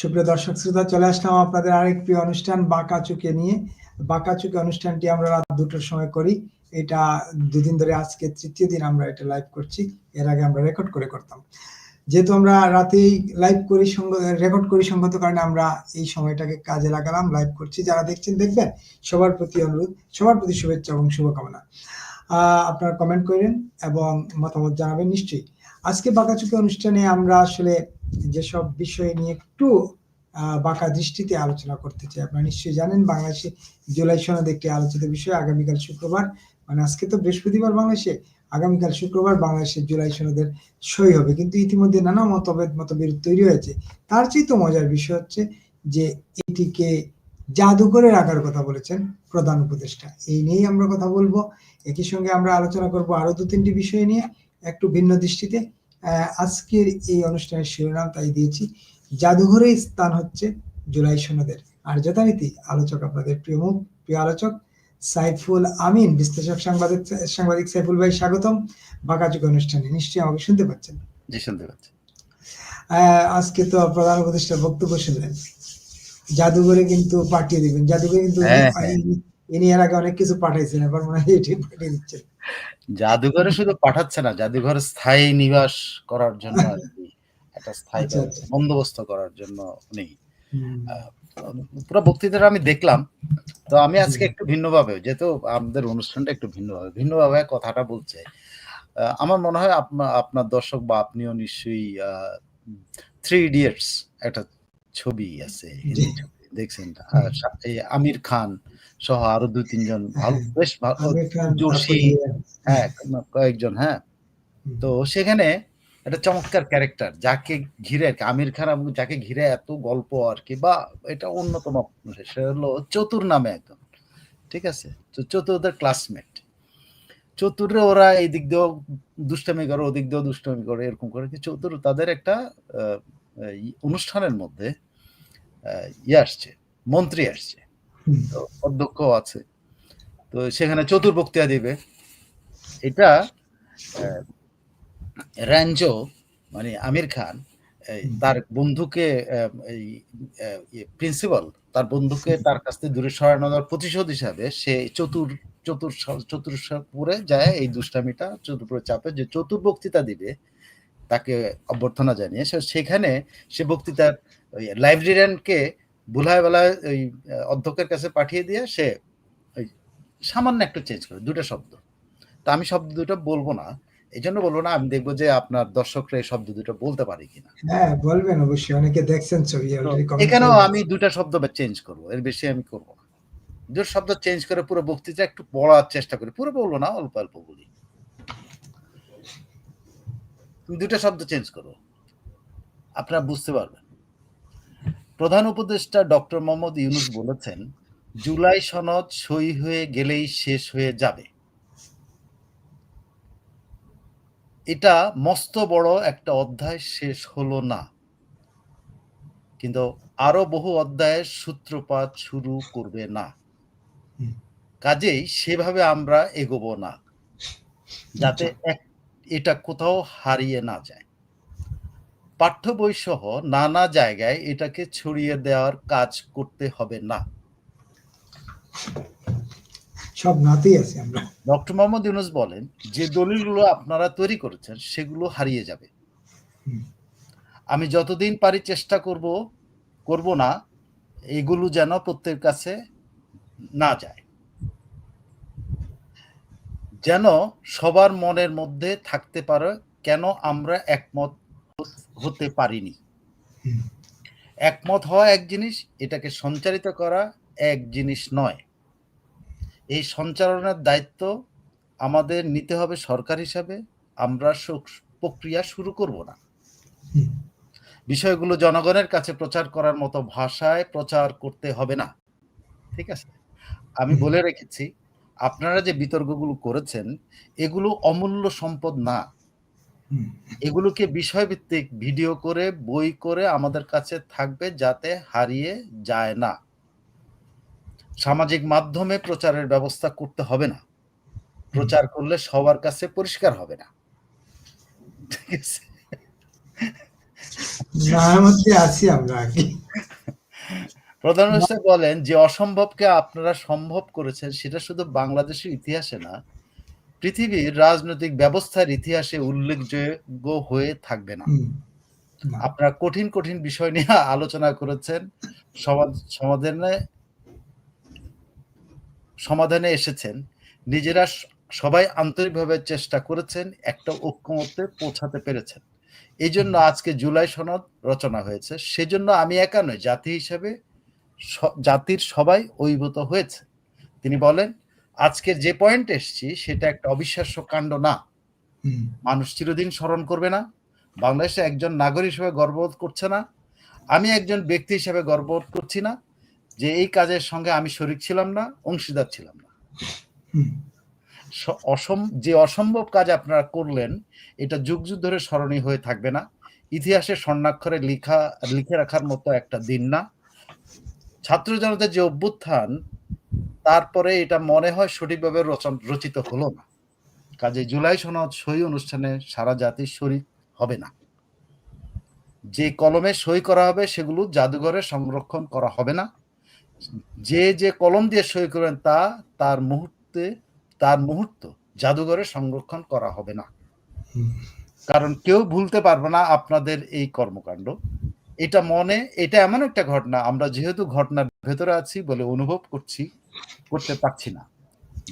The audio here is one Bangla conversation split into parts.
সুপ্রিয় দর্শক শ্রোতা, চলে আসলাম আপনাদের আরেক প্রিয় অনুষ্ঠান, বাঁকা চুকে নিয়ে। বাঁকা চুকে অনুষ্ঠানটি আমরা রাত দুটোর সময় করি। এটা দুদিন ধরে আজকে তৃতীয় দিন আমরা এটা লাইভ করছি। এর আগে আমরা রেকর্ড করে করতাম। যেহেতু আমরা রাতেই লাইভ করি রেকর্ড করি সঙ্গত কারণে আমরা এই সময়টাকে কাজে লাগালাম লাইভ করছি। যারা দেখছেন, দেখবেন, সবার প্রতি অনুরোধ, সবার প্রতি শুভেচ্ছা এবং শুভকামনা। আপনারা কমেন্ট করেন এবং মতামত জানাবেন নিশ্চয়ই। আজকে বাঁকাচুকি অনুষ্ঠানে আমরা আসলে যেসব বিষয় নিয়ে একটু বাঁকা দৃষ্টিতে আলোচনা করতে চাই। আপনারা নিশ্চয়ই জানেন, বাংলাদেশে জুলাই সনদ একটি আলোচিত বিষয়। আগামীকাল শুক্রবার মানে আজকে তো বৃহস্পতিবার বাংলাদেশে, আগামীকাল শুক্রবার বাংলাদেশের জুলাই সনদের সই হবে। কিন্তু ইতিমধ্যে নানা মতভেদ, মতবিরোধ তৈরি হয়েছে। তার চেয়ে তো মজার বিষয় হচ্ছে যে, এটিকে জাদুঘরে রাখার কথা বলেছেন প্রধান উপদেষ্টা। এই নিয়েই আমরা কথা বলব। একই সঙ্গে আমরা আলোচনা করব আরও দু তিনটি বিষয় নিয়ে, একটু ভিন্ন দৃষ্টিতে। আজকের এই অনুষ্ঠানের শিরোনাম তাই দিয়েছি। জাদুঘরের স্থান হচ্ছে জুলাই সনদের। আর যথারীতি আলোচক আপনাদের প্রিয় মুখ প্রিয় আলোচক সাইফুল আমিন বিশ্লেষক সাংবাদিক সাংবাদিক সাইফুল ভাই স্বাগতম। বাঁকাচুক অনুষ্ঠানে নিশ্চয়ই আমাকে শুনতে পাচ্ছেন। জি শুনতে পাচ্ছি। আহ, আজকে তো প্রধান উপদেষ্টা বক্তব্য শুনলেন। জাদুঘরে কিন্তু পাঠিয়ে দিবেন। জাদুঘরে কিন্তু হ্যাঁ, হ্যাঁ। ইনি- এর আগে অনেক কিছু পাঠাইছেন এবার মনে হয় এটি পাঠিয়ে দিচ্ছেন। জাদুঘরে শুধু পাঠাচ্ছে না জাদুঘরে স্থায়ী নিবাস করার জন্য আর কি একটা স্থায়ী আচ্ছা, বন্দোবস্ত করার জন্য হুম, পুরো বক্তৃতাটা আমি দেখলাম তো আমি আজকে। একটু ভিন্নভাবে যেহেতু আমাদের অনুষ্ঠানটা একটু ভিন্নভাবে ভিন্নভাবে কথাটা বলছে আহ, আমার মনে হয় আপনা- আপনার দর্শক বা আপনিও নিশ্চয়ই থ্রি ইডিয়টস একটা ছবি আছে হিন্দি ছবি। দেখছেন? আমির খান সহ আরও দুই তিনজন ভালো। বেশ জোশী হ্যাঁ কয়েকজন হ্যাঁ। তো সেখানে একটা চমৎকার ক্যারেক্টার যাকে ঘিরে আর কি, আমির খান এবং যাকে ঘিরে এত গল্প আর কি বা এটা অন্যতম সে হলো চতুর নামে একজন ঠিক আছে? তো চতুরদের ক্লাসমেট চতুরে ওরা এই দিক দিয়েও দুষ্টামি করে ওদিক দিয়েও দুষ্টামি করে এরকম করে। চতুর তাদের একটা আহ, অনুষ্ঠানের মধ্যে ইয়ে আসছে মন্ত্রী আসছে। তো অধ্যক্ষ আছে। তো সেখানে চতুর বক্তৃতা দিবে। এটা র্যাঞ্জো মানে আমির খান তার বন্ধুকে প্রিন্সিপাল তার বন্ধুকে তার কাছ থেকে দূরে সরানোর প্রতিশোধ হিসাবে সে চতুর চতুর চতুর্পুরে যায় এই দুষ্টামিটা চতুর্পুরে চাপে। যে চতুর বক্তৃতা দিবে তাকে অভ্যর্থনা জানিয়ে সেখানে সে বক্তৃতার ওই লাইব্রেরিয়ানকে বুলায় বেলায় ওই অধ্যক্ষের কাছে পাঠিয়ে দিয়ে সে ওই সামান্য একটু চেঞ্জ করে দুটো শব্দ। তা আমি শব্দ দুটো বলব না এই জন্য বলব না আমি দেখব যে আপনার দর্শকরা এই শব্দ দুটো বলতে পারে কিনা। হ্যাঁ বলবেন অবশ্যই অনেকে দেখছেন ছবি এখানেও আমি দুটা শব্দ চেঞ্জ করব এর বেশি আমি করব না। দুটো শব্দ চেঞ্জ করে পুরো বক্তৃতা একটু পড়ার চেষ্টা করি পুরো বলব না অল্প অল্প বলি। তুমি দুটো শব্দ চেঞ্জ করো আপনারা বুঝতে পারবেন। প্রধান উপদেষ্টা ডক্টর মোহাম্মদ ইউনুস বলেছেন জুলাই সনদ সই হয়ে গেলেই শেষ হয়ে যাবে। এটা মস্ত বড় একটা অধ্যায় শেষ হলো না। কিন্তু আরও বহু অধ্যায়ের সূত্রপাত শুরু করবে না। কাজেই সেভাবে আমরা এগোবো না যাতে এক এটা কোথাও হারিয়ে না যায়। পাঠ্য বই সহ নানা জায়গায় এটাকে ছড়িয়ে দেওয়ার কাজ করতে হবে না। সব নাতেই আছি আমরা। ডক্টর মোহাম্মদ ইউনুস বলেন যে দলিলগুলো আপনারা তৈরি করেছেন সেগুলো হারিয়ে যাবে। আমি যতদিন পারি চেষ্টা করব করব না এগুলো যেন প্রত্যেকের কাছে না যায়। যেন সবার মনের মধ্যে থাকতে পারে কেন আমরা একমত হতে পারিনি। একমত হওয়া এক জিনিস এটাকে সঞ্চারিত করা এক জিনিস নয়। এই সঞ্চালনের দায়িত্ব আমাদের নিতে হবে সরকার হিসাবে আমরা প্রক্রিয়া শুরু করব না। বিষয়গুলো জনগণের কাছে প্রচার করার মতো ভাষায় প্রচার করতে হবে না। ঠিক আছে? আমি বলে রেখেছি আপনারা যে বিতর্কগুলো করেছেন এগুলো অমূল্য সম্পদ না। এগুলোকে বিষয়ভিত্তিক ভিডিও করে বই করে আমাদের কাছে থাকবে যাতে হারিয়ে যায় না। সামাজিক মাধ্যমে প্রচারের ব্যবস্থা করতে হবে না। প্রচার করলে সবার কাছে পরিষ্কার হবে না। ঠিক আছে? আছি আমরা প্রধান বলেন যে অসম্ভবকে আপনারা সম্ভব করেছেন সেটা শুধু বাংলাদেশের ইতিহাসে না পৃথিবীর রাজনৈতিক ব্যবস্থার ইতিহাসে উল্লেখযোগ্য হয়ে থাকবে না। আপনারা কঠিন কঠিন বিষয় নিয়ে আলোচনা করেছেন সমাধ- সমাধানে সমাধানে এসেছেন। নিজেরা সবাই আন্তরিকভাবে চেষ্টা করেছেন একটা ঐক্যমত্যে পৌঁছাতে পেরেছেন। এই জন্য আজকে জুলাই সনদ রচনা হয়েছে। সেজন্য আমি একা নয় জাতি হিসাবে জাতির সবাই ঐভূত হয়েছে। তিনি বলেন আজকের যে পয়েন্ট এসছি সেটা একটা অবিশ্বাস্য কাণ্ড না। মানুষ চিরদিন স্মরণ করবে না। বাংলাদেশে একজন নাগরিক হিসেবে গর্ববোধ করছে না। আমি একজন ব্যক্তি হিসেবে গর্ববোধ করছি না যে এই কাজের সঙ্গে আমি শরিক ছিলাম না অংশীদার ছিলাম না। অসম যে অসম্ভব কাজ আপনারা করলেন এটা যুগ যুগ ধরে স্মরণীয় হয়ে থাকবে না। ইতিহাসে স্বর্ণাক্ষরে লিখা লিখে রাখার মতো একটা দিন না। ছাত্র জনতার যে অভ্যুত্থান তারপরে এটা মনে হয় সঠিকভাবে রচন, রচিত হলো না। কাজে জুলাই সনদ সই অনুষ্ঠানে সারা জাতি শরিক হবে না। যে কলমে সই করা হবে সেগুলো জাদুঘরে সংরক্ষণ করা হবে না। যে যে কলম দিয়ে সই করবেন তা তার মুহূর্তে, তার মুহূর্ত জাদুঘরে সংরক্ষণ করা হবে না। কারণ কেউ ভুলতে পারবে না আপনাদের এই কর্মকাণ্ড। এটা মনে, এটা এমন একটা ঘটনা, আমরা যেহেতু ঘটনার ভেতরে আছি বলে অনুভব করছি করতে পারছি না।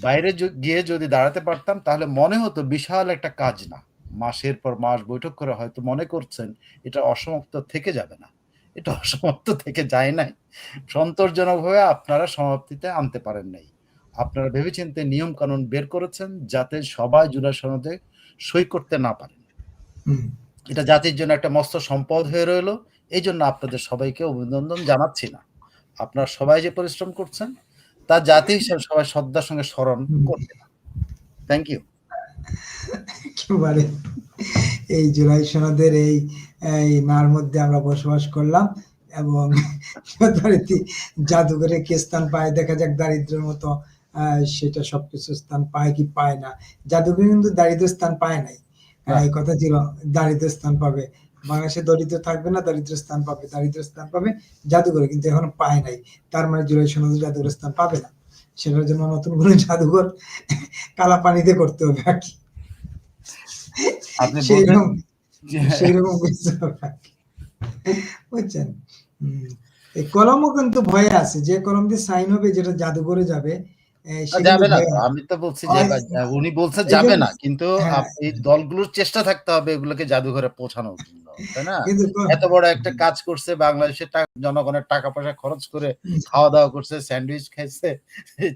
বাইরে গিয়ে যদি দাঁড়াতে পারতাম তাহলে মনে হতো বিশাল একটা কাজ না। মাসের পর মাস বৈঠক করে হয়তো মনে করছেন এটা অসমাপ্ত থেকে যাবে না। এটা অসমাপ্ত থেকে যায় নাই। সন্তোষজনকভাবে আপনারা সমাপ্তিতে আনতে পারেন নাই। আপনারা ভেবেচিন্তে নিয়ম কানুন বের করেছেন যাতে সবাই জুলাই সনদে সই করতে না পারেন। এটা জাতির জন্য একটা মস্ত সম্পদ হয়ে রইল। এই জন্য আপনাদের সবাইকে অভিনন্দন জানাচ্ছি না। আপনারা সবাই যে পরিশ্রম করছেন তা জাতি হিসাবে সবাই শ্রদ্ধার সঙ্গে স্মরণ করবে না থ্যাংক ইউ একেবারে। এই জুলাই সনদের এই এই নার মধ্যে আমরা বসবাস করলাম এবং জাদুঘরে কে স্থান পায় দেখা যাক দারিদ্রের মতো আহ, সেটা সবকিছু স্থান পায় কি পায় না। জাদুঘরে কিন্তু দারিদ্র স্থান পায় নাই। এই কথা ছিল দারিদ্র স্থান পাবে। বাংলাদেশে দরিদ্র থাকবে না দারিদ্র স্থান পাবে দারিদ্র স্থান পাবে জাদুঘরে কিন্তু এখনও পায় নাই। তার মানে জুলাই সনদ জাদুঘরে স্থান পাবে না। সেটার জন্য নতুন করে জাদুঘর কালা পানিতে করতে হবে আর কি। আপনি সেই বলবেন? রকম যে- সেই রকম কিছু হবে আর কি। বুঝছেন? কলমও কিন্তু ভয়ে আছে। যে কলম দিয়ে সাইন হবে যেটা জাদুঘরে যাবে যাবে না। আছে। আমি তো বলছি যে উনি বলছে যাবে না কিন্তু হ্যাঁ। আপ- এই দলগুলোর চেষ্টা থাকতে হবে এগুলোকে জাদুঘরে পৌঁছানোর জন্য তাই না? এত বড় একটা কাজ করছে বাংলাদেশের জনগণের টাকা পয়সা খরচ করে খাওয়া দাওয়া করছে স্যান্ডউইচ খাইছে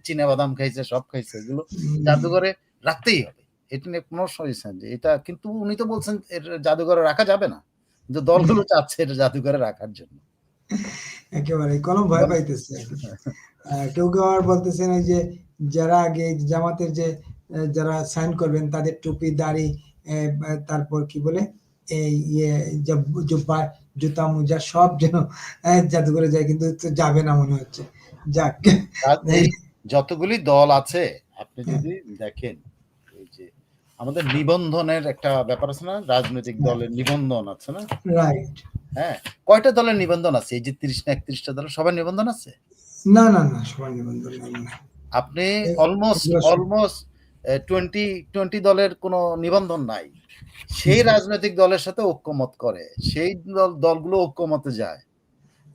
চীনা বাদাম খাইছে সব খাইছে। এগুলো জাদুঘরে রাখতেই হবে। এটা নিয়ে কোনো সমস্যা নেই। এটা কিন্তু উনি তো বলছেন এটা জাদুঘরে রাখা যাবে না। কিন্তু দলগুলো চাচ্ছে এটা জাদুঘরে রাখার জন্য। একেবারে, কলম ভয় পাইতেছে কেউ কেউ আবার বলতেছেন যে, যারা আগে জামাতের যে যারা সাইন করবেন, তাদের টুপি, দাড়ি তারপর কি বলে, এই ইয়ে জব- জুব্বা, জুতা, মোজা, সব যেন জাদুঘরে যায়, কিন্তু যাবে না মনে হচ্ছে যাক যতগুলি দল আছে, আপনি। যদি দেখেন আমাদের নিবন্ধনের একটা ব্যাপার আছে না? রাজনৈতিক হ্যাঁ। দলের নিবন্ধন আছে না? রাইট হ্যাঁ। কয়টা দলের নিবন্ধন আছে? এই যে তিরিশ না একত্রিশটা দলের সবার নিবন্ধন আছে? না না না সবাই নিবন্ধন আপনি অলমোস্ট অলমোস্ট টোয়েন্টি টোয়েন্টি দলের কোনো নিবন্ধন নাই। সেই রাজনৈতিক দলের সাথে ঐক্যমত করে। সেই দল দলগুলো ঐক্যমতে যায়।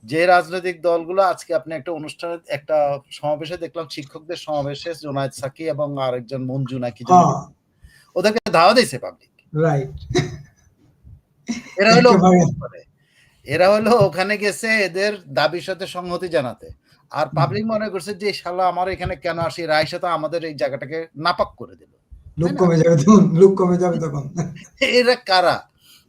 যে রাজনৈতিক দলগুলো আজকে আপনি একটা অনুষ্ঠানে একটা সমাবেশে দেখলাম শিক্ষকদের সমাবেশে জোনায়েদ সাকি এবং আরেকজন মঞ্জু নাকি হ্যাঁ। ওদেরকে ধাওয়া দিয়েছে পাবলিক রাইট এরা হলো করে। এরা হলো ওখানে গেছে এদের দাবির সাথে সংহতি জানাতে। আর পাবলিক মনে করছে যে শালা আমার এখানে কেন আসি? রায়সা তো আমাদের এই জায়গাটাকে নাপাক করে দিল। লুক কমে যাবে তখন লুক কমে যাবে তখন। এরা কারা?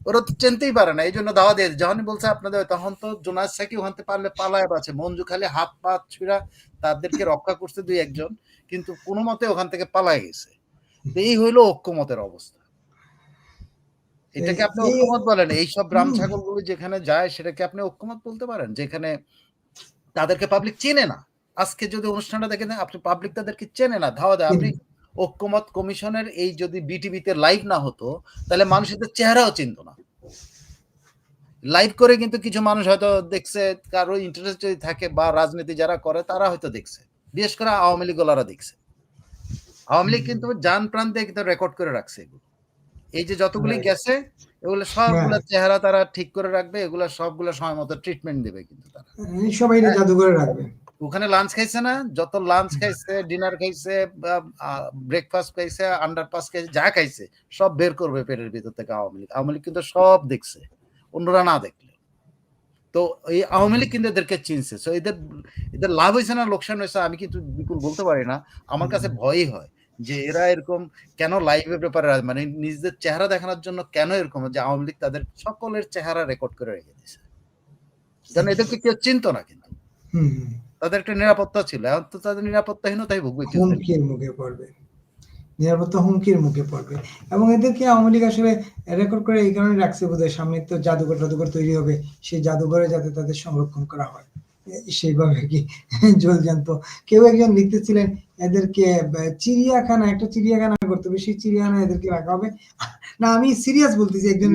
ওরা তো চিনতেই পারে না এই জন্য দাওয়া দিয়ে যখনই বলছে আপনাদের তখন তো জোনাস সাকি ওখান থেকে পারলে পালায় আছে। মঞ্জু খালি হাত পা ছুঁড়া তাদেরকে রক্ষা করছে দুই একজন কিন্তু কোনো মতে ওখান থেকে পালায় গেছে। এই হইল ঐক্যমতের অবস্থা। এটাকে আপনি ঐক্যমত বলেন এইসব হুম। ছাগলগুলো যেখানে যায় সেটাকে আপনি ঐক্যমত বলতে পারেন যেখানে তাদেরকে পাবলিক চেনে না। আজকে যদি অনুষ্ঠানটা দেখেন আপনি পাবলিক তাদেরকে চেনে না। ধাওয়া দেয় আপনি ঐক্যমত কমিশনের এই যদি বিটিভিতে লাইভ না হতো তাহলে মানুষ এদের চেহারাও চিনত না। লাইভ করে কিন্তু কিছু মানুষ হয়তো দেখছে কারও ইন্টারেস্ট যদি থাকে বা রাজনীতি যারা করে তারা হয়তো দেখছে। বিশেষ করে আওয়ামী লীগ ওলারা দেখছে। আওয়ামী লীগ কিন্তু জান প্রাণ দিয়ে কিন্তু রেকর্ড করে রাখছে এগুলো। এই যে যতগুলি গেছে এগুলো সবগুলো চেহারা তারা ঠিক করে রাখবে এগুলো সবগুলো সময় মতো ট্রিটমেন্ট দেবে কিন্তু তারা। সবাই জাদু করে রাখবে। ওখানে লাঞ্চ খাইছে না যত লাঞ্চ খাইছে ডিনার খাইছে ব্রেকফাস্ট খাইছে আন্ডারপাস খাইছে যা খাইছে সব বের করবে পেটের ভিতর থেকে আওয়ামী লীগ। আওয়ামী লীগ কিন্তু সব দেখছে অন্যরা না দেখলে। তো এই আওয়ামী লীগ কিন্তু এদেরকে চিনছে। তো এদের এদের লাভ হয়েছে না লোকসান হয়েছে আমি কিন্তু বিপুল বলতে পারি না। আমার কাছে ভয়ই হয়। যে এরা এরকম কেন লাইভের ব্যাপারে মানে নিজেদের চেহারা দেখানোর জন্য কেন এরকম যে আওয়ামী লীগ তাদের সকলের চেহারা রেকর্ড করে রেখে দিয়েছে? কারণ এদেরকে কেউ চিনতো না কিন্তু। তাদের একটা নিরাপত্তা ছিল। এখন তো তাদের নিরাপত্তাহীনতাই ভুগবে হুমকির মুখে পড়বে। নিরাপত্তা হুমকির মুখে পড়বে। এবং এদেরকে আওয়ামী লীগ আসলে রেকর্ড করে এই কারণে রাখছে বোধহয়। সামনে তো জাদুঘর টাদুঘর তৈরি হবে। সেই জাদুঘরে যাতে তাদের সংরক্ষণ করা হয়। সেইভাবে কি জলজান্ত কেউ একজন লিখতেছিলেন এদেরকে চিড়িয়াখানা একটা চিড়িয়াখানা করতে হবে সেই চিড়িয়াখানা এদেরকে রাখা হবে। না আমি সিরিয়াস বলতেছি একজন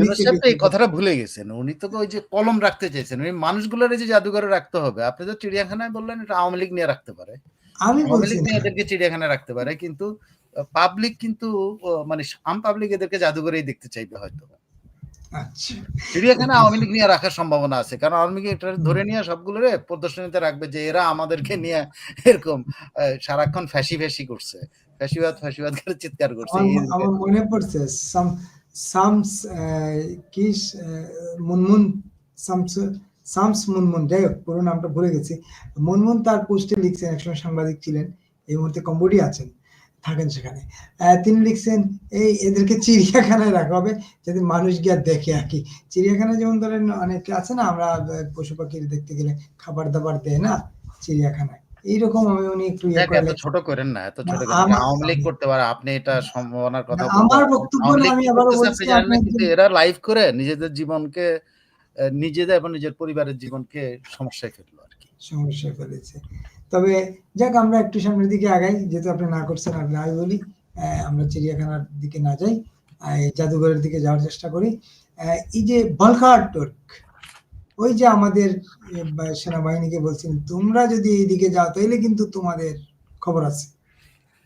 এই কথাটা ভুলে গেছেন। উনি তো ওই যে কলম রাখতে চাইছেন। ওই মানুষগুলোর যে জাদুঘরে রাখতে হবে। আপনি তো চিড়িয়াখানায় বললেন এটা আওয়ামী লীগ নিয়ে রাখতে পারে। আমি আওয়ামী বলছি লীগ নিয়ে এদেরকে চিড়িয়াখানায় রাখতে পারে কিন্তু পাবলিক কিন্তু মানে আম পাবলিক এদেরকে জাদুঘরেই দেখতে চাইবে হয়তো। চিড়িয়াখানা আওয়ামী লীগ নিয়ে রাখার সম্ভাবনা আছে। কারণ আওয়ামী লীগ এটা ধরে নিয়ে সবগুলোরে প্রদর্শনীতে রাখবে যে এরা আমাদেরকে নিয়ে এরকম সারাক্ষণ ফ্যাসি ফ্যাসি করছে। ফ্যাসিবাদ ফ্যাসিবাদ করে চিৎকার করছে আমার মনে পড়ছে সাম সামস কি মুনমুন সামস সামস মুনমুন যাই হোক পুরো নামটা ভুলে গেছি। মুনমুন তার পোস্টে লিখছেন একসময় সাংবাদিক ছিলেন এই মুহূর্তে কম্বোডিয়া আছেন। থাকেন সেখানে। তিনি লিখছেন এই এদেরকে চিড়িয়াখানায় রাখা হবে যাতে মানুষ গিয়ে দেখে আর কি। চিড়িয়াখানায় যেমন ধরেন অনেকে আছে না আমরা পশু পাখি দেখতে গেলে খাবার দাবার দেয় না চিড়িয়াখানায়। এইরকম আমি উনি একটু ইয়ে এত ছোট করেন না এত ছোট করেন আওয়ামী লীগ করতে পারে আপনি এটা সম্ভাবনার কথা আমার বক্তব্য আমি করতেছে বলছি আপনি কিন্তু এরা লাইভ করে নিজেদের জীবনকে নিজেদের এবং নিজের পরিবারের জীবনকে সমস্যায় ফেলল আর কি। সমস্যায় ফেলেছে। তবে যাক, আমরা একটু সামনের দিকে আগাই, যেহেতু আপনি না করছেন আপনি আমি বলি আমরা চিড়িয়াখানার দিকে না যাই জাদুঘরের দিকে যাওয়ার চেষ্টা করি। এই যে বলকার টর্ক, ওই যে আমাদের সেনাবাহিনীকে বলছেন, তোমরা যদি এইদিকে যাও, তাইলে কিন্তু তোমাদের খবর আছে।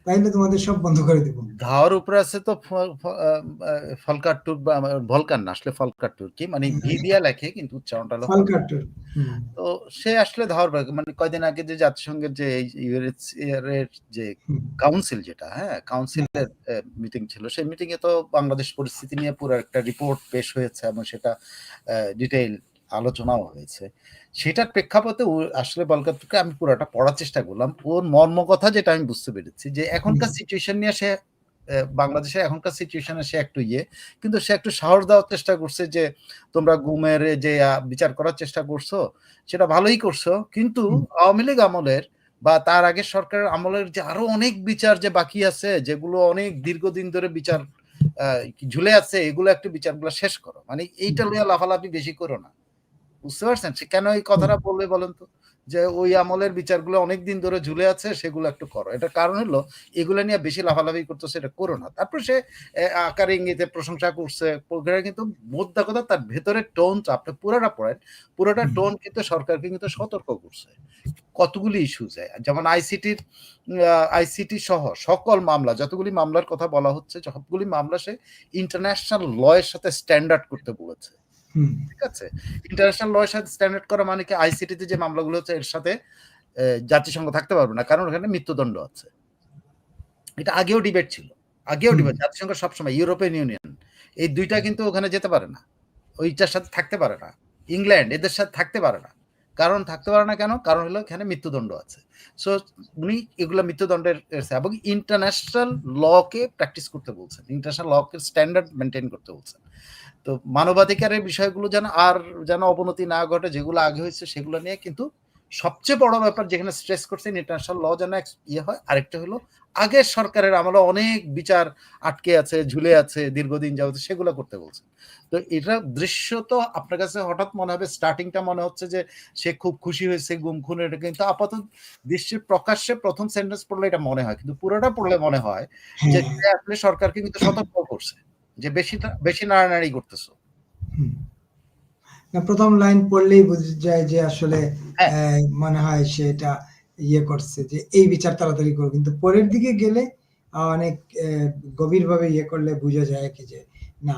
তাইলে তোমাদের সব বন্ধ করে দেবো। ধাওয়ার উপরে আছে তো বা ভলকান না আসলে ফলকার টুর কি? মানে ভি দিয়া লেখে কিন্তু উচ্চারণটা হলো তো সে আসলে ধাওয়ার মানে কয়দিন আগে যে জাতিসংঘের যে যে কাউন্সিল যেটা হ্যাঁ কাউন্সিলের মিটিং ছিল সেই মিটিং এ তো বাংলাদেশ পরিস্থিতি নিয়ে পুরো একটা রিপোর্ট পেশ হয়েছে এবং সেটা ডিটেইল আলোচনাও হয়েছে। সেটার প্রেক্ষাপটে ও- আসলে বলকাতকে আমি পুরোটা পড়ার চেষ্টা করলাম। ওর মর্ম কথা যেটা আমি বুঝতে পেরেছি যে এখনকার সিচুয়েশন নিয়ে সে বাংলাদেশে এখনকার সিচুয়েশনে সে একটু ইয়ে কিন্তু সে একটু সাহস দেওয়ার চেষ্টা করছে যে তোমরা গুমের যে বিচার করার চেষ্টা করছ সেটা ভালোই করছ। কিন্তু আওয়ামী লীগ আমলের বা তার আগে সরকারের আমলের যে আরও অনেক বিচার যে বাকি আছে যেগুলো অনেক দীর্ঘদিন ধরে বিচার ঝুলে আছে এগুলো একটু বিচারগুলো শেষ করো। মানে এইটা লইয়া লাফালাফি বেশি করো না। বুঝতে পারছেন? সে কেন এই কথাটা বলবে বলেন তো? যে ওই আমলের বিচারগুলো অনেক দিন ধরে ঝুলে আছে সেগুলো একটু করো। এটা কারণ হলো এগুলো নিয়ে বেশি লাফালাফি করতেছে এটা করো না। তারপর সে আকার ইঙ্গিতে প্রশংসা করছে কিন্তু মোদ্দা কথা তার ভেতরের টোন আপনি পুরোটা পড়েন পুরোটা টোন কিন্তু সরকারকে কিন্তু সতর্ক করছে। কতগুলি ইস্যু যায়? যেমন আইসিটির আইসিটি সহ সকল মামলা যতগুলি মামলার কথা বলা হচ্ছে সবগুলি মামলা সে ইন্টারন্যাশনাল ল এর সাথে স্ট্যান্ডার্ড করতে বলেছে। ঠিক আছে? ইন্টারন্যাশনাল ল সাথে স্ট্যান্ডার্ড করা মানে কি আইসিটিতে যে মামলাগুলো হচ্ছে এর সাথে জাতিসংঘ থাকতে পারবে না। কারণ ওখানে মৃত্যুদণ্ড আছে। এটা আগেও ডিবেট ছিল। আগেও ডিবেট জাতিসংঘ সবসময় ইউরোপিয়ান ইউনিয়ন এই দুইটা কিন্তু ওখানে যেতে পারে না। ওইটার সাথে থাকতে পারে না। ইংল্যান্ড এদের সাথে থাকতে পারে না। কারণ থাকতে পারে না কেন? কারণ হলো এখানে মৃত্যুদণ্ড আছে। সো উনি এগুলো মৃত্যুদণ্ডের এসে এবং ইন্টারন্যাশনাল লকে প্র্যাকটিস করতে বলছেন। ইন্টারন্যাশনাল লকে স্ট্যান্ডার্ড মেনটেন করতে বলছেন। তো মানবাধিকারের বিষয়গুলো যেন আর যেন অবনতি না ঘটে যেগুলো আগে হয়েছে সেগুলো নিয়ে কিন্তু সবচেয়ে বড় ব্যাপার যেখানে স্ট্রেস করছেন ইন্টারন্যাশনাল ল যেন ইয়ে হয় আরেকটা হলো আগের সরকারের আমলে অনেক বিচার আটকে আছে ঝুলে আছে দীর্ঘদিন যাবত সেগুলো করতে বলছে। তো এটা দৃশ্য তো আপনার কাছে হঠাৎ মনে হবে স্টার্টিংটা মনে হচ্ছে যে সে খুব খুশি হয়েছে গুম খুন এটা কিন্তু আপাতত দৃশ্যের প্রকাশ্যে প্রথম সেন্টেন্স পড়লে এটা মনে হয় কিন্তু পুরোটা পড়লে মনে হয় যে হ্যাঁ, আসলে সরকারকে কিন্তু সতর্ক করছে। যে বেশি বেশি নাড়ানাড়ি করতেছো। না প্রথম লাইন পড়লেই বোঝা যায় যে আসলে হ্যাঁ। মনে হয় সে এটা ইয়ে করছে যে এই বিচার তাড়াতাড়ি করো। কিন্তু পরের দিকে গেলে অনেক গভীর ভাবে ইয়ে করলে বোঝা যায় কি যে না।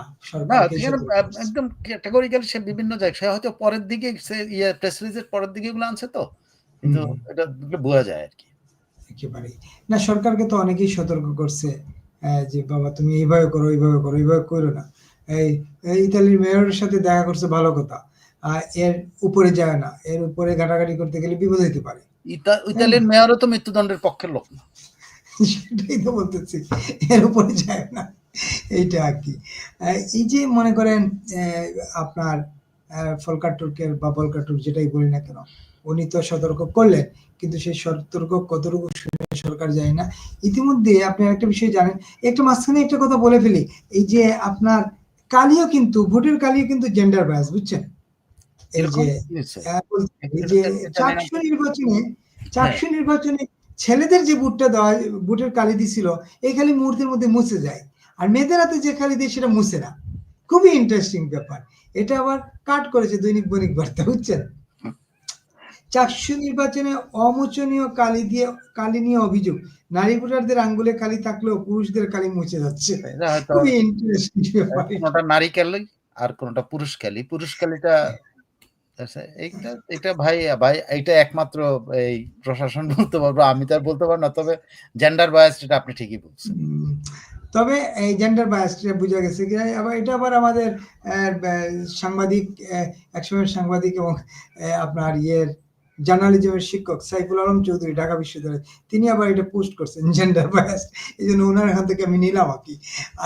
একদম ক্যাটাগরিক্যাল সে বিভিন্ন জায়গায় সে হয়তো পরের দিকে সে ইয়ে প্রেস রিলিজের পরের দিকে এগুলো আনছে তো। কিন্তু এটা বোঝা যায় আর কি। একেবারেই। না সরকারকে তো অনেকেই সতর্ক করছে। যে বাবা তুমি এইভাবে করো এইভাবে করো এইভাবে করো না। এই ইতালির মেয়রের সাথে দেখা করছে ভালো কথা। আর এর উপরে যায় না। এর উপরে ঘাটাঘাটি করতে গেলে বিপদ হইতে পারে। ইতা- ইতালির মেয়রও তো মৃত্যুদণ্ডের পক্ষের লোক না। সেটাই তো বলতেছি। এর উপরে যায় না। এইটা আর কি। এই যে মনে করেন আহ, আপনার ফলকার বা বলকার তুর্ক যেটাই বলি না কেন উনি তো সতর্ক করলেন। কিন্তু সেই সতর্ক কতটুকু শুনে সরকার যায় না। ইতিমধ্যে আপনি একটা বিষয় জানেন একটু মাঝখানে একটা কথা বলে ফেলি এই যে আপনার কালিও কিন্তু ভোটের কালিও কিন্তু জেন্ডার ব্যাস বুঝছেন? এই যে কি হয়েছে? আহ, বলতে- এই যে এটা- এটা চাকসু নির্বাচনে চাকসু নির্বাচনে ছেলেদের যে বুটটা দেওয়া হয়, বুটের কালি দিছিল এই খালি মুহূর্তের মধ্যে মুছে যায়। আর মেয়েদের হাতে যে খালি দিয়ে সেটা মুছে না। খুবই ইন্টারেস্টিং ব্যাপার। এটা আবার কাট করেছে দৈনিক বণিক বার্তা বুঝছেন? চাকসু নির্বাচনে অমোচনীয় কালি দিয়ে কালি নিয়ে অভিযোগ। নারী ভোটারদের আঙ্গুলে কালি থাকলেও পুরুষদের কালি মুছে যাচ্ছে। খুবই ইন্টারেস্টিং কোনটা নারী ক্যালি আর কোনটা পুরুষ ক্যালি পুরুষ ক্যালিটা আচ্ছা, এইটা এটা ভাই ভাই এইটা একমাত্র এই প্রশাসন বলতে পারব আমি তো আর বলতে পারব না তবে জেন্ডার বায়াস এটা আপনি ঠিকই বলছেন। তবে এই জেন্ডার বায়াসটা বোঝা গেছে কি আবার এটা আবার আমাদের সাংবাদিক আহ, একসময়ের সাংবাদিক এবং আপনার ইয়ের জার্নালিজমের শিক্ষক সাইফুল আলম চৌধুরী, ঢাকা বিশ্ববিদ্যালয়। তিনি আবার এটা পোস্ট করছেন জেন্ডার বায়াস এই জন্য ওনার এখান থেকে আমি নিলাম আর কি।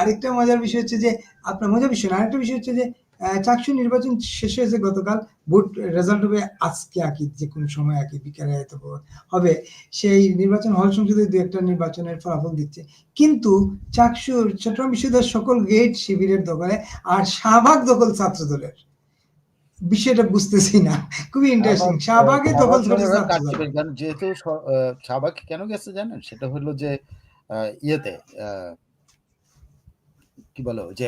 আরেকটা মজার বিষয় হচ্ছে যে, আপনার মজার বিষয় না, আরেকটা বিষয় হচ্ছে যে চাকসু নির্বাচন শেষ হয়েছে গতকাল, ভোট রেজাল্ট হবে আজকে আকি যে কোনো সময় আকি বিকালে হয়তো হবে। সেই নির্বাচন হল সংসদে দু একটা নির্বাচনের ফলাফল দিচ্ছে। কিন্তু চাকসুর, চট্টগ্রাম বিশ্ববিদ্যালয়ের সকল গেট শিবিরের দখলে আর শাহবাগ দখল ছাত্র দলের বিষয়টা বুঝতেছি না খুবই ইন্টারেস্টিং শাহবাগে দখল করেছে ছাত্র দল। কার্যকরী কারণ যেহেতু শাহবাগ কেন গেছে জানেন সেটা হলো যে ইয়েতে কি বলো যে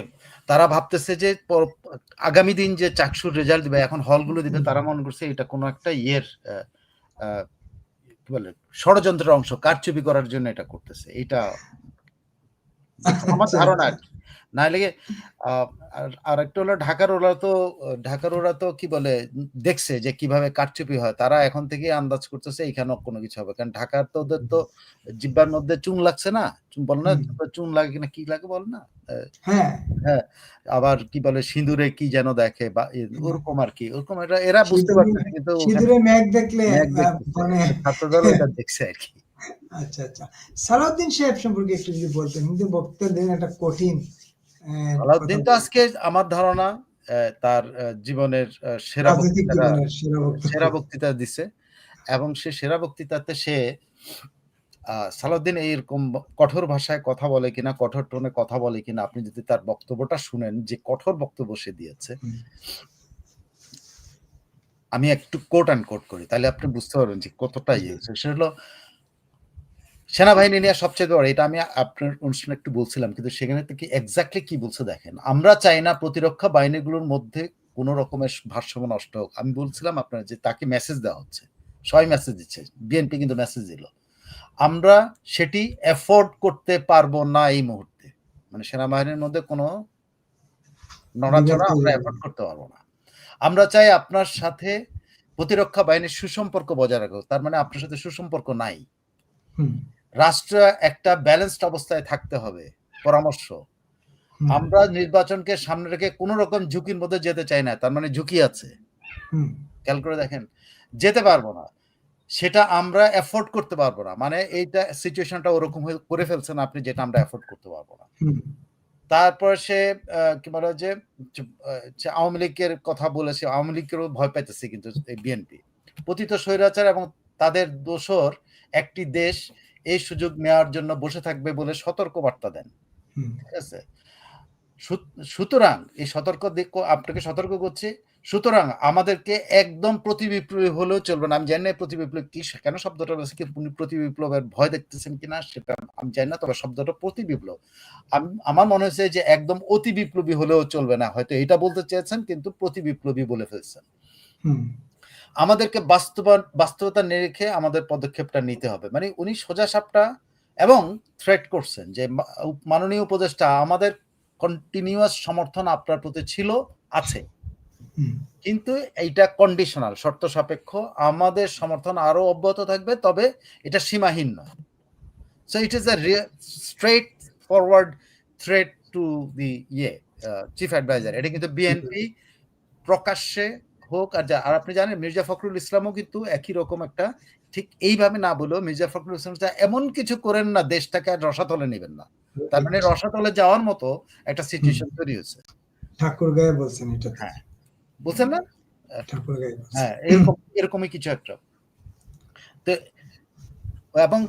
তারা ভাবতেছে যে আগামী দিন যে চাকসুর রেজাল্ট দিবে এখন হলগুলো দিবে তারা মনে করছে এটা কোনো একটা ইয়ের কি বলে ষড়যন্ত্রের অংশ কারচুপি করার জন্য এটা করতেছে এটা আমার ধারণা আর। কি। না লেগে আর একটা হলো ঢাকার ওরা তো ঢাকার ওরা তো কি বলে দেখছে যে কীভাবে কারচুপি হয়। তারা এখন থেকে আন্দাজ করতেছে এখানে কোনো কিছু হবে। কারণ ঢাকার তো ওদের তো জিব্বার মধ্যে চুন লাগছে না? চুন বল না? চুন লাগে কিনা কি লাগে বল না? হ্যাঁ। আবার কি বলে সিঁদুরে কি যেন দেখে বা ওরকম আর কি ওরকম এটা এরা বুঝতে পারছে না, কিন্তু সিঁদুরে মেঘ দেখলে। মানে ছাত্রদল এটা দেখছে আর কি। আচ্ছা আচ্ছা। সালাউদ্দিন সাহেব সম্পর্কে একটু যদি বলতেন কিন্তু একটা কঠিন আহ, আলাউদ্দিন তো আজকে আমার ধারণা তার জীবনের সেরা বক্তৃতা সেরা বক্তৃতা। দিছে। এবং সে সেরা বক্তৃতাতে সে সালাউদ্দিন এইরকম কঠোর ভাষায় কথা বলে কিনা কঠোর টোনে কথা বলে কিনা আপনি যদি তার বক্তব্যটা শুনেন যে কঠোর বক্তব্য সে দিয়েছে আমি একটু কোট অ্যান্ড কোট করি। তাহলে আপনি বুঝতে পারবেন যে কতটা ইয়ে সেটা হলো সেনাবাহিনী নিয়ে সবচেয়ে বড় এটা আমি আপনার অনুষ্ঠানে একটু বলছিলাম কিন্তু সেখানে থেকে এক্স্যাক্টলি কি বলছে দেখেন। আমরা চাই না প্রতিরক্ষা বাহিনীগুলোর মধ্যে কোনো রকমের ভারসাম্য নষ্ট হোক। আমি বলছিলাম আপনার যে তাকে মেসেজ দেওয়া হচ্ছে সবাই মেসেজ দিচ্ছে বিএনপি কিন্তু মেসেজ দিল। আমরা সেটি এফোর্ড করতে পারব না এই মুহূর্তে। মানে সেনাবাহিনীর মধ্যে কোনো নড়াচড়া আমরা এফোর্ড করতে পারব না। আমরা চাই আপনার সাথে প্রতিরক্ষা বাহিনীর সুসম্পর্ক বজায় রাখো তার মানে আপনার সাথে সুসম্পর্ক নাই। হুম, রাষ্ট্র একটা ব্যালেন্সড অবস্থায় থাকতে হবে পরামর্শ। আমরা নির্বাচনকে সামনে রেখে কোন রকম ঝুঁকির মধ্যে যেতে চাই না তার মানে ঝুঁকি আছে। খেয়াল করে দেখেন যেতে পারব না সেটা আমরা এফোর্ড করতে পারব না মানে এইটা সিচুয়েশনটা ওরকম হয়ে করে ফেলছেন আপনি যেটা আমরা এফোর্ড করতে পারব না। তারপর সে কি বলে যে আওয়ামী লীগের কথা বলেছে আওয়ামী লীগেরও ভয় পাইতেছে কিন্তু এই বিএনপি পতিত স্বৈরাচার এবং তাদের দোসর একটি দেশ এই সুযোগ নেওয়ার জন্য বসে থাকবে বলে সতর্ক বার্তা দেন ঠিক আছে? সুতরাং এই সতর্ক দিক আপনাকে সতর্ক করছি। সুতরাং আমাদেরকে একদম প্রতিবিপ্লবী হলেও চলবে না। আমি জানি না প্রতিবিপ্লব কি কেন শব্দটা বলছে কি উনি প্রতিবিপ্লবের ভয় দেখতেছেন কিনা সেটা আমি জানি না তবে শব্দটা প্রতিবিপ্লব। আম- আমার মনে হচ্ছে যে একদম অতি বিপ্লবী হলেও চলবে না। হয়তো এটা বলতে চেয়েছেন কিন্তু প্রতি বিপ্লবী বলে ফেলছেন। হুম। আমাদেরকে বাস্তবায়ন বাস্তবতা নিরিখে আমাদের পদক্ষেপটা নিতে হবে। মানে উনি সোজা সাপটা এবং থ্রেট করছেন যে মাননীয় উপদেষ্টা আমাদের কন্টিনিউয়াস সমর্থন আপনার প্রতি ছিল আছে। কিন্তু এইটা কন্ডিশনাল শর্ত সাপেক্ষ। আমাদের সমর্থন আরও অব্যাহত থাকবে তবে এটা সীমাহীন নয়। So it is a straightforward threat to the ইয়ে চিফ অ্যাডভাইজার এটা কিন্তু বিএনপি প্রকাশ্যে হোক আর যা- আর আপনি জানেন মির্জা ফখরুল ইসলামও কিন্তু একই রকম একটা ঠিক এইভাবে না বলেও মির্জা ফখরুল ইসলাম এমন কিছু করেন না দেশটাকে আর রসাতলে নেবেন না। তার মানে রসাতলে যাওয়ার মতো একটা সিচুয়েশন তৈরি হয়েছে। ঠাকুর গায়ে বলছেন এটা হ্যাঁ। বলছেন না? ঠাকুর গায়ে হ্যাঁ এরকম এরকমই কিছু একটা। তো এবং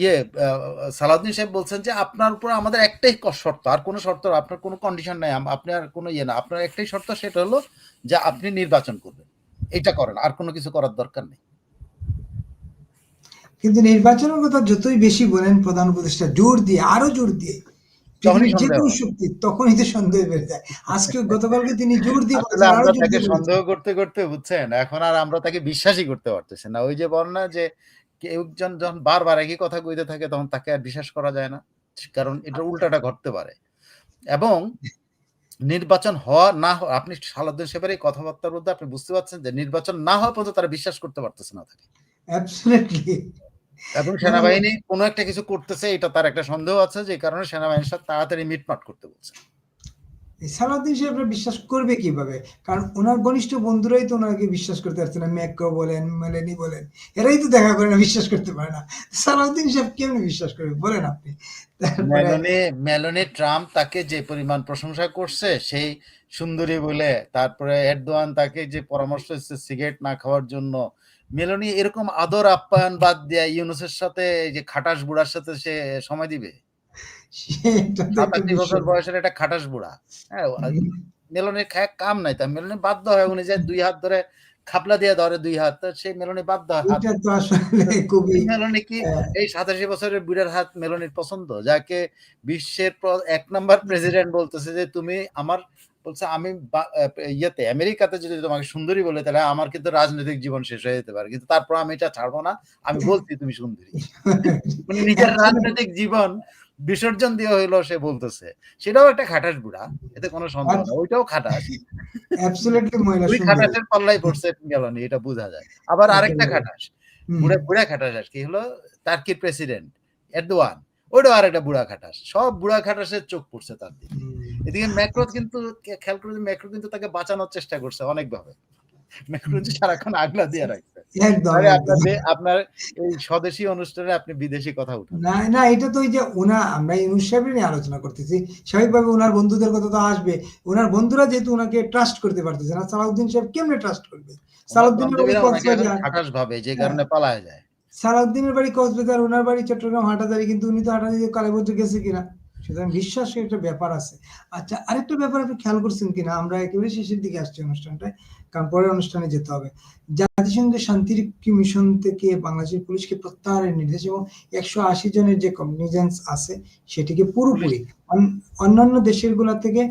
ইয়ে সালাউদ্দিন সাহেব বলছেন যে আপনার উপর আমাদের একটাই শর্ত। আর কোনো শর্ত আপনার কোনো কন্ডিশন নাই। আপনার কোনো ইয়ে না। আপনার একটাই শর্ত সেটা হলো যে আপনি নির্বাচন করবেন। এটা করেন। আর কোনো কিছু করার দরকার নেই। কিন্তু নির্বাচনের কথা যতই বেশি বলেন প্রধান উপদেষ্টা জোর দিয়ে আরও জোর দিয়ে তখনই যে সন্দেহ। কোনো শক্তি তখনই তো সন্দেহ বেড়ে যায়। আজকে গতকালকে তিনি জোর দিয়ে আরও তাকে সন্দেহ করতে করতে বুঝছেন? এখন আর আমরা তাকে বিশ্বাসই করতে পারতেছি না। ওই যে বল না যে একজন যখন বারবার একই কথা কইতে থাকে তখন তাকে আর বিশ্বাস করা যায় না। কারণ এটা উল্টাটা ঘটতে পারে। এবং নির্বাচন হওয়া না আপনি সালাউদ্দিন সাহেবের এই কথাবার্তার মধ্যে আপনি বুঝতে পারছেন যে নির্বাচন না হওয়া পর্যন্ত তারা বিশ্বাস করতে পারতেছে না তাকে. এবং সেনাবাহিনী কোনো একটা কিছু করতেছে এটা তার একটা সন্দেহ আছে যে কারণে সেনাবাহিনীর সাথে তাড়াতাড়ি মিটমাট করতে বলছে। সালাউদ্দিন সাহেবরা বিশ্বাস করবে কীভাবে? কারণ ওনার ঘনিষ্ঠ বন্ধুরাই তো ওনাকে বিশ্বাস করতে পারছে না। ম্যাক্রো বলেন, মেলেনি বলেন, এরাই তো দেখা করে না, বিশ্বাস করতে পারে না। সালাউদ্দিন সাহেব কেমনে বিশ্বাস করবে? বলেন আপনি। মেলনি মেলনি ট্রাম্প তাকে যে পরিমাণ প্রশংসা করছে, সেই সুন্দরী বলে, তারপরে এরদোয়ান তাকে যে পরামর্শ দিচ্ছে সিগারেট না খাওয়ার জন্য। মেলনি এরকম আদর আপ্যায়ন বাদ দেয়া ইউনুসের সাথে যে খাটাস বুড়ার সাথে সে সময় দিবে? সাতাশি বছর বয়সের একটা খাটাস বুড়া। হ্যাঁ মেলনের খায় কাম নাই তা মেলনি বাধ্য হয় উনি যে দুই হাত ধরে খাপলা দিয়ে ধরে দুই হাত। সেই মেলনি বাধ্য হয়। মেলনি কি এই সাতাশি বছরের বুড়ার হাত মেলনির পছন্দ? যাকে বিশ্বের এক নম্বর প্রেসিডেন্ট বলতেছে যে তুমি আমার বলছে আমি ইয়েতে আমেরিকাতে যদি তোমাকে সুন্দরী বলে তাহলে আমার কিন্তু রাজনৈতিক জীবন শেষ হয়ে যেতে পারে। কিন্তু তারপর আমি এটা ছাড়বো না। আমি বলছি তুমি সুন্দরী। মানে নিজের রাজনৈতিক জীবন বিসর্জন দিয়ে হইল সে বলতেছে। সেটাও একটা খাটাস বুড়া এতে কোনো সন্দেহ না ওইটাও খাটাস। অ্যাবসলিউটলি মহিলা ওই খাটাসের পাল্লাই পড়ছে গেলনি এটা বোঝা যায়। আবার আরেকটা একেবারে। খাটাস। বুড়া বুড়া খাটাস আর কি হলো টার্কির প্রেসিডেন্ট এরদোয়ান। ওইটাও আর একটা বুড়া খাটাস। সব বুড়া খাটাসের চোখ পড়ছে তার দিকে। এদিকে ম্যাক্রো কিন্তু খেয়াল করে ম্যাক্রো কিন্তু তাকে বাঁচানোর চেষ্টা করছে অনেকভাবে। ম্যাক্রো যে সারাক্ষণ আগলা দিয়ে রাখছে। আপনার এই স্বদেশী অনুষ্ঠানে আপনি বিদেশি কথা উঠান। না না এটা তো ওই যে ওনা আমরা ইউনুস সাহেবের নিয়ে আলোচনা করতেছি। স্বাভাবিকভাবে ওনার বন্ধুদের কথা তো আসবে। ওনার বন্ধুরা যেহেতু ওনাকে ট্রাস্ট করতে পারতেছে না সালাউদ্দিন সাহেব কেমনে ট্রাস্ট করবে? সালাউদ্দিনের খাটাস ভাবে যে হ্যাঁ। কারণে পালায় যায়। সালাউদ্দিনের বাড়ি কক্সবাজার ওনার বাড়ি চট্টগ্রাম হাটাজারি কিন্তু উনি তো হাটাজারি কালেবদ্র গেছে কিনা। সুতরাং বিশ্বাসের একটা ব্যাপার আছে। আচ্ছা আরেকটা ব্যাপার আপনি খেয়াল করছেন কিনা? আমরা একেবারে শেষের দিকে আসছি অনুষ্ঠানটায় কারণ পরের অনুষ্ঠানে যেতে হবে। জাতিসংঘের শান্তিরক্ষী মিশন থেকে বাংলাদেশের পুলিশকে প্রত্যাহারের নির্দেশ এবং একশো আশি জনের যে কগনিজেন্স আছে সেটিকে পুরোপুরি অন্যান্য দেশেরগুলা থেকে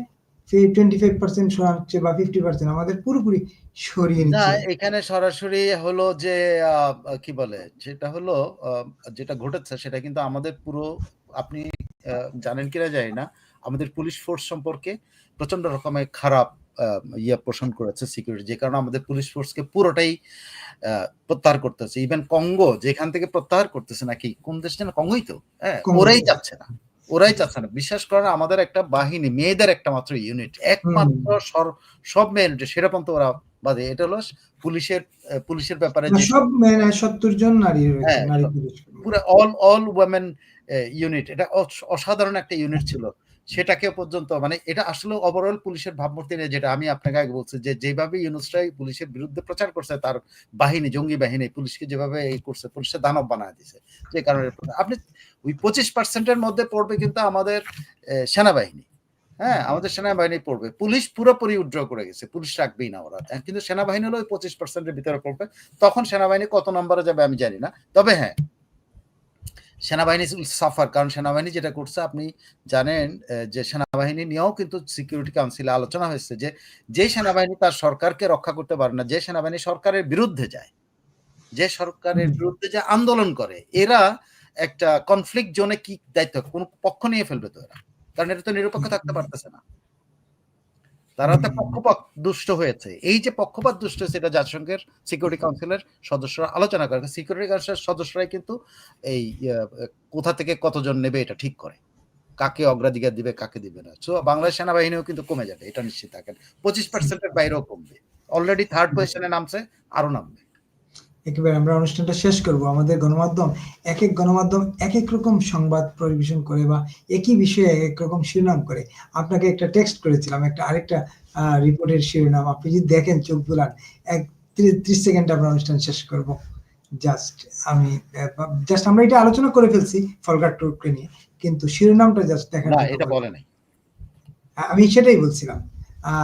টোয়েন্টি ফাইভ পার্সেন্ট সরাচ্ছে বা ফিফটি পার্সেন্ট আমাদের পুরোপুরি সরিয়ে না এখানে সরাসরি হলো যে কি বলে? সেটা হলো যেটা ঘটেছে সেটা কিন্তু আমাদের পুরো আপনি জানেন কিনা জানি না। আমাদের পুলিশ ফোর্স সম্পর্কে প্রচণ্ড রকমের খারাপ ইয়ে পোষণ করেছে সিকিউরিটি যে কারণে আমাদের পুলিশ ফোর্সকে পুরোটাই প্রত্যাহার করতেছে। ইভেন কঙ্গো যেখান থেকে প্রত্যাহার করতেছে নাকি কোন দেশ যেন কঙ্গোই তো হ্যাঁ ওরাই চাচ্ছে না ওরাই চাচ্ছে না। বিশ্বাস করেন আমাদের একটা বাহিনী মেয়েদের একটা মাত্র ইউনিট একমাত্র সব মেয়ে ইউনিট সেটা পর্যন্ত ওরা বাদে এটা হলো পুলিশের পুলিশের ব্যাপারে না, যে সব সত্তর জন নারী রয়েছে হ্যাঁ, নারী পুলিশ পুরো অল অল ওয়েমেন ইউনিট এটা অসাধারণ একটা ইউনিট ছিল। সেটাকে পর্যন্ত মানে এটা আসলে ওভারঅল পুলিশের ভাবমূর্তি নিয়ে যেটা আমি আপনাকে আগে বলছি যে যেভাবে ইউনুসরাই পুলিশের বিরুদ্ধে প্রচার করছে তার বাহিনী জঙ্গি বাহিনী পুলিশকে যেভাবে এই করছে পুলিশের দানব বানায় দিছে যে কারণে। আপনি ওই পঁচিশ পার্সেন্টের মধ্যে পড়বে কিন্তু আমাদের সেনাবাহিনী। হ্যাঁ আমাদের সেনাবাহিনী পড়বে। পুলিশ পুরোপুরি উইথড্র করে গেছে। পুলিশ রাখবেই না ওরা। কিন্তু সেনাবাহিনী হলো পঁচিশ পার্সেন্টের ভিতরে পড়বে। তখন সেনাবাহিনী কত নম্বরে যাবে আমি জানি না। তবে হ্যাঁ সেনাবাহিনী সাফার কারণ সেনাবাহিনী যেটা করছে, আপনি জানেন যে সেনাবাহিনী নিয়েও কিন্তু সিকিউরিটি কাউন্সিলে আলোচনা হয়েছে যে যে সেনাবাহিনী তার সরকারকে রক্ষা করতে পারে না, যে সেনাবাহিনী সরকারের বিরুদ্ধে যায়, যে সরকারের বিরুদ্ধে যে আন্দোলন করে, এরা একটা কনফ্লিক্ট জোনে কি দায়িত্ব, কোন পক্ষ নিয়ে ফেলবে তো এরা? কারণ এটা তো নিরপেক্ষ থাকতে পারতেছে না। তারা তো পক্ষপাত দুষ্ট হয়েছে। এই যে পক্ষপাত দুষ্ট হয়েছে, এটা জাতিসংঘের সিকিউরিটি কাউন্সিলের সদস্যরা আলোচনা করে। সিকিউরিটি কাউন্সিলের সদস্যরাই কিন্তু এই কোথা থেকে কতজন নেবে এটা ঠিক করে। কাকে অগ্রাধিকার দিবে, কাকে দিবে না। সো বাংলাদেশ সেনাবাহিনীও কিন্তু কমে যাবে, এটা নিশ্চিত থাকেন। পঁচিশ পার্সেন্টের বাইরেও কমবে। অলরেডি থার্ড পজিশনে নামছে আরও নামবে। একেবারে আমরা অনুষ্ঠানটা শেষ করব। আমাদের গণমাধ্যম এক এক গণমাধ্যম এক এক রকম সংবাদ পরিবেশন করে বা একই বিষয়ে এক এক রকম শিরোনাম করে। আপনাকে একটা টেক্সট করেছিলাম একটা আরেকটা রিপোর্টের শিরোনাম। আপনি যদি দেখেন চোখ বুলান এক ত্রিশ- সেকেন্ড আমরা অনুষ্ঠান শেষ করব। জাস্ট আমি জাস্ট আমরা এটা আলোচনা করে ফেলছি ফলগার টুরকে নিয়ে। কিন্তু শিরোনামটা জাস্ট দেখার না এটা বললাম। বলে নাই। আমি সেটাই বলছিলাম।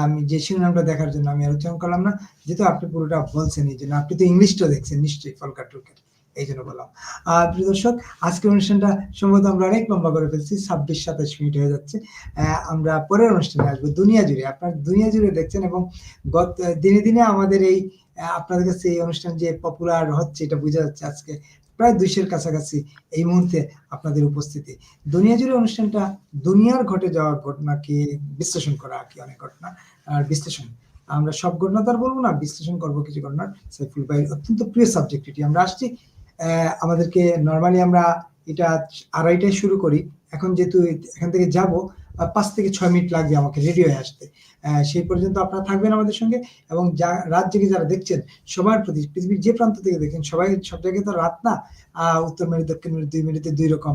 আমি যে শিরোনামটা দেখার জন্য আমি আলোচনা করলাম না, যেহেতু আপনি পুরোটা বলছেন, এই জন্য আপনি তো ইংলিশটা দেখছেন, নিশ্চয়ই ফলকা টুকের এই জন্য বললাম। আর প্রিয় দর্শক, আজকের অনুষ্ঠানটা সম্ভবত আমরা অনেক লম্বা করে ফেলছি, ছাব্বিশ, সাতাশ মিনিট হয়ে যাচ্ছে। আমরা পরের অনুষ্ঠানে আসব, দুনিয়া জুড়ে। আপনার দুনিয়া জুড়ে দেখছেন এবং গত, দিনে দিনে আমাদের এই আপনাদের কাছে এই অনুষ্ঠান যে পপুলার হচ্ছে, এটা বোঝা যাচ্ছে আজকে প্রায় দুইশের কাছাকাছি এই মুহূর্তে আপনাদের উপস্থিতি। দুনিয়া জুড়ে অনুষ্ঠানটা দুনিয়ার ঘটে যাওয়া ঘটনাকে বিশ্লেষণ করা আর কি অনেক ঘটনা। আর বিশ্লেষণ, আমরা সব ঘটনা তো আর বলব না, বিশ্লেষণ করব কিছু ঘটনা সাইফুল ভাই অত্যন্ত প্রিয় সাবজেক্ট এটি। আমরা আসছি আমাদেরকে নর্মালি আমরা এটা আড়াইটায় শুরু করি। এখন যেহেতু এখান থেকে যাব পাঁচ থেকে ছয় মিনিট লাগবে আমাকে রেডি হয়ে আসতে। সেই পর্যন্ত আপনারা থাকবেন আমাদের সঙ্গে এবং যা রাত জেগে যারা দেখছেন, সবার প্রতি পৃথিবীর যে প্রান্ত থেকে দেখেন, সবাই সব জায়গায় তো রাত না উত্তর মেরু, দক্ষিণ মেরু, দুই মিনিটে দুই রকম।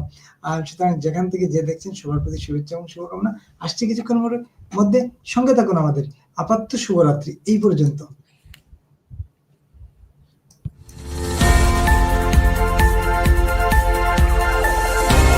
সুতরাং যেখান থেকে যে দেখছেন, সবার প্রতি শুভেচ্ছা এবং শুভকামনা। আসছে কিছুক্ষণ মধ্যে সঙ্গে থাকুন আমাদের আপাতত শুভরাত্রি। এই পর্যন্ত।